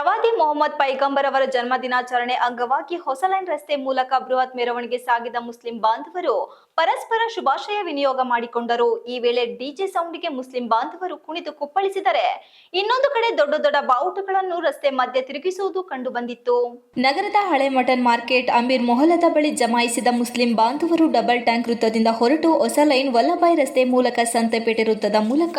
ಪ್ರವಾಸ ಮೊಹಮ್ಮದ್ ಪೈಗಂಬರ್ ಅವರ ಜನ್ಮ ದಿನಾಚರಣೆ ಅಂಗವಾಗಿ ಹೊಸಲೈನ್ ರಸ್ತೆ ಮೂಲಕ ಬೃಹತ್ ಮೆರವಣಿಗೆ ಸಾಗಿದ ಮುಸ್ಲಿಂ ಬಾಂಧವರು ಪರಸ್ಪರ ಶುಭಾಶಯ ವಿನಿಯೋಗ ಮಾಡಿಕೊಂಡರು. ಈ ವೇಳೆ ಡಿಜೆ ಸೌಂಡಿಗೆ ಮುಸ್ಲಿಂ ಬಾಂಧವರು ಕುಣಿದು ಕುಪ್ಪಳಿಸಿದರೆ ಇನ್ನೊಂದು ಕಡೆ ದೊಡ್ಡ ದೊಡ್ಡ ಬಾವುಟಗಳನ್ನು ರಸ್ತೆ ಮಧ್ಯೆ ತಿರುಗಿಸುವುದು ಕಂಡು ಬಂದಿತ್ತು ನಗರದ ಹಳೆ ಮಟನ್ ಮಾರ್ಕೆಟ್ ಅಮೀರ್ ಮೊಹಲದ ಬಳಿ ಜಮಾಯಿಸಿದ ಮುಸ್ಲಿಂ ಬಾಂಧವರು ಡಬಲ್ ಟ್ಯಾಂಕ್ ವೃತ್ತದಿಂದ ಹೊರಟು ಹೊಸ ಲೈನ್ ವಲ್ಲಭಾಯ್ ರಸ್ತೆ ಮೂಲಕ ಸಂತೆಪೇಟೆ ವೃತ್ತದ ಮೂಲಕ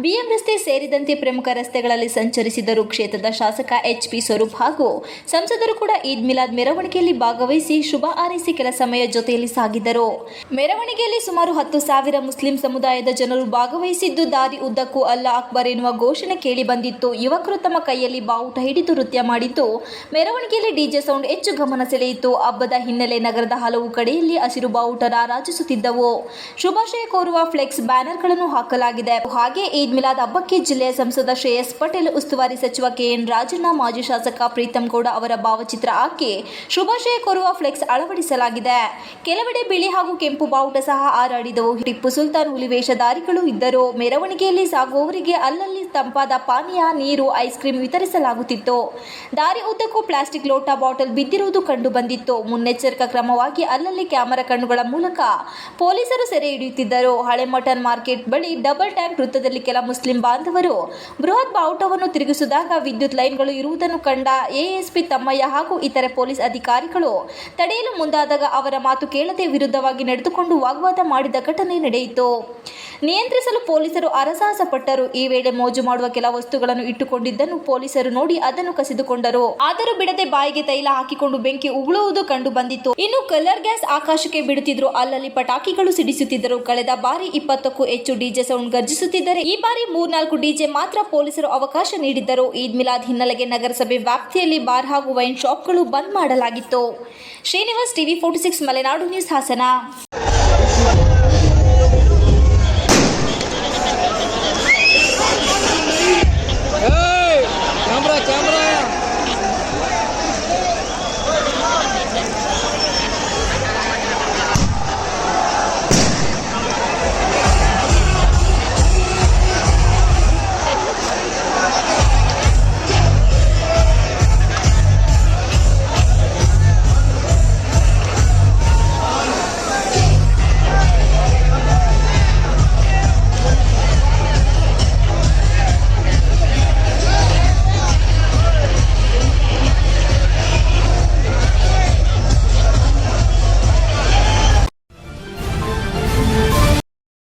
ಬಿಎಂ ರಸ್ತೆ ಸೇರಿದಂತೆ ಪ್ರಮುಖ ರಸ್ತೆಗಳಲ್ಲಿ ಸಂಚರಿಸಿದರು. ಕ್ಷೇತ್ರದ ಶಾಸಕ ಎಚ್. ಪಿ ಸ್ವರೂಪ್ ಹಾಗೂ ಸಂಸದರು ಕೂಡ ಈದ್ ಮಿಲಾದ್ ಮೆರವಣಿಗೆಯಲ್ಲಿ ಭಾಗವಹಿಸಿ ಶುಭ ಹಾರೈಸಿ ಕೆಲ ಸಮಯ ಜೊತೆಯಲ್ಲಿ ಸಾಗಿದ್ದರು ಮೆರವಣಿಗೆಯಲ್ಲಿ ಸುಮಾರು ಹತ್ತು ಸಾವಿರ ಮುಸ್ಲಿಂ ಸಮುದಾಯದ ಜನರು ಭಾಗವಹಿಸಿದ್ದು ದಾರಿ ಉದ್ದಕ್ಕೂ ಅಲ್ಲಾ ಅಕ್ಬರ್ ಎನ್ನುವ ಘೋಷಣೆ ಕೇಳಿ ಬಂದಿತ್ತು. ಯುವಕರು ತಮ್ಮ ಕೈಯಲ್ಲಿ ಬಾವುಟ ಹಿಡಿದು ನೃತ್ಯ ಮಾಡಿದ್ದು, ಮೆರವಣಿಗೆಯಲ್ಲಿ ಡಿಜೆ ಸೌಂಡ್ ಹೆಚ್ಚು ಗಮನ ಸೆಳೆಯಿತು. ಹಬ್ಬದ ಹಿನ್ನೆಲೆ ನಗರದ ಹಲವು ಕಡೆಯಲ್ಲಿ ಹಸಿರು ಬಾವುಟ ರಾರಾಜಿಸುತ್ತಿದ್ದವು. ಶುಭಾಶಯ ಕೋರುವ ಫ್ಲೆಕ್ಸ್ ಬ್ಯಾನರ್ಗಳನ್ನು ಹಾಕಲಾಗಿದೆ. ಹಾಗೆ ಈದ್ ಮಿಲಾದ್ ಹಬ್ಬಕ್ಕೆ ಜಿಲ್ಲೆಯ ಸಂಸದ ಶ್ರೇಯಸ್ ಪಟೇಲ್ ಉಸ್ತುವಾರಿ ಸಚಿವ ಕೆಎನ್ ರಾಜಣ್ಣ ಮಾಜಿ ಶಾಸಕ ಪ್ರೀತಂ ಗೌಡ ಅವರ ಭಾವಚಿತ್ರ ಹಾಕಿ ಶುಭಾಶಯ ಕೋರುವ ಫ್ಲೆಕ್ಸ್ ಅಳವಡಿಸಲಾಗಿದೆ. ಕೆಲವೆಡೆ ಬಿಳಿ ಹಾಗೂ ಕೆಂಪು ಬಾವುಟ ಸಹ ಹಾರಾಡಿದವು. ಟಿಪ್ಪು ಸುಲ್ತಾನ್ ಹುಲಿ ವೇಷಧಾರಿಗಳು ಇದ್ದರು. ಮೆರವಣಿಗೆಯಲ್ಲಿ ಸಾಗುವವರಿಗೆ ಅಲ್ಲಲ್ಲಿ ತಂಪಾದ ಪಾನೀಯ, ನೀರು, ಐಸ್ ಕ್ರೀಮ್ ವಿತರಿಸಲಾಗುತ್ತಿತ್ತು. ದಾರಿ ಉದ್ದಕ್ಕೂ ಪ್ಲಾಸ್ಟಿಕ್ ಲೋಟ ಬಾಟಲ್ ಬಿದ್ದಿರುವುದು ಕಂಡು ಬಂದಿತ್ತು. ಮುನ್ನೆಚ್ಚರಿಕಾ ಕ್ರಮವಾಗಿ ಅಲ್ಲಲ್ಲಿ ಕ್ಯಾಮೆರಾ ಕಣ್ಣುಗಳ ಮೂಲಕ ಪೊಲೀಸರು ಸೆರೆ ಹಿಡಿಯುತ್ತಿದ್ದರು. ಹಳೆ ಮಟನ್ ಮಾರ್ಕೆಟ್ ಬಳಿ ಡಬಲ್ ಟ್ಯಾಂಕ್ ವೃತ್ತದಲ್ಲಿ ಕೆಲ ಮುಸ್ಲಿಂ ಬಾಂಧವರು ಬೃಹತ್ ಬಾವುಟವನ್ನು ತಿರುಗಿಸಿದಾಗ ವಿದ್ಯುತ್ ಲೈನ್ಗಳು ಇರುವುದನ್ನು ಕಂಡ ಎಎಸ್ಪಿ ತಮ್ಮಯ್ಯ ಹಾಗೂ ಇತರೆ ಪೊಲೀಸ್ ಅಧಿಕಾರಿಗಳು ತಡೆಯಲು ಮುಂದಾದಾಗ ಅವರ ಮಾತು ಕೇಳದೆ ವಿರುದ್ಧವಾಗಿ ನಡೆದುಕೊಂಡು ವಾಗ್ವಾದ ಮಾಡಿದ ಘಟನೆ ನಡೆಯಿತು. ನಿಯಂತ್ರಿಸಲು ಪೊಲೀಸರು ಅರಸಾಹಸ ಪಟ್ಟರು ಈ ವೇಳೆ ಮೋಜು ಮಾಡುವ ಕೆಲ ವಸ್ತುಗಳನ್ನು ಇಟ್ಟುಕೊಂಡಿದ್ದನ್ನು ಪೊಲೀಸರು ನೋಡಿ ಅದನ್ನು ಕಸಿದುಕೊಂಡರು. ಆದರೂ ಬಿಡದೆ ಬಾಯಿಗೆ ತೈಲ ಹಾಕಿಕೊಂಡು ಬೆಂಕಿ ಉಗುಳುವುದು ಕಂಡು ಬಂದಿತ್ತು. ಇನ್ನು ಕಲರ್ ಗ್ಯಾಸ್ ಆಕಾಶಕ್ಕೆ ಬಿಡುತ್ತಿದ್ರು ಅಲ್ಲಲ್ಲಿ ಪಟಾಕಿಗಳು ಸಿಡಿಸುತ್ತಿದ್ದರು. ಕಳೆದ ಬಾರಿ ಇಪ್ಪತ್ತಕ್ಕೂ ಹೆಚ್ಚು ಡಿಜೆ ಸೌಂಡ್ ಗರ್ಜಿಸುತ್ತಿದ್ದರೆ ಈ ಬಾರಿ ಮೂರ್ನಾಲ್ಕು ಡಿಜೆ ಮಾತ್ರ ಪೊಲೀಸರು ಅವಕಾಶ ನೀಡಿದ್ದರು. ಈದ್ ಮಿಲಾದ್ ಹಿನ್ನೆಲೆಗೆ ನಗರಸಭೆ ವ್ಯಾಪ್ತಿಯಲ್ಲಿ ಬಾರ್ ಹಾಗೂ ವೈನ್ ಶಾಪ್ಗಳು ಬಂದ್ ಮಾಡಲಾಗಿತ್ತು. Srinivas TV forty six Malenadu news Hassan.